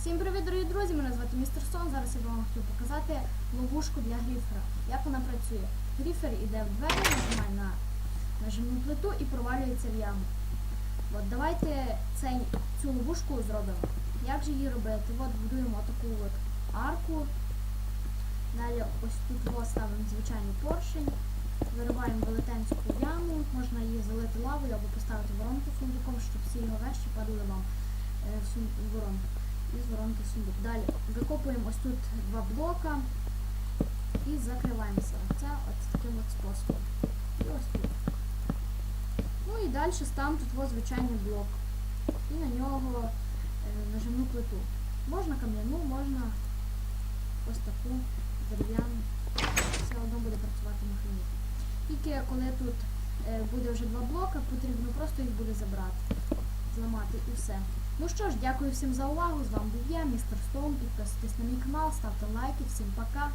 Всім привіт, дорогі друзі! Мене звати містер Сон. Зараз я вам хотів показати ловушку для гріфера. Як вона працює? Гріфер іде в двері, нажимає на нажимну плиту і провалюється в яму. От давайте цей, цю ловушку зробимо. Як же її робити? От будуємо таку от арку. Далі ось тут ставимо звичайний поршень. Вириваємо велетенську яму, можна її залити лавою або поставити воронку сундуком, щоб всі його вещі падали вам е, в воронку. І з воронки сундук. Далі викопуємо ось тут два блока і закриваємося. Це ось таким от способом. І ось тут. Ну і далі ставимо тут звичайний блок. І на нього е, нажимну плиту. Можна кам'яну, можна ось таку дерев'яну. Все одно буде працювати механізм. Тільки коли тут е, буде вже два блока, потрібно просто їх буде забрати, зламати усе. Ну що ж, дякую всім за увагу. З вами був я, містер Стоун. Підписуйтесь на мій канал, ставте лайки. Всім пока.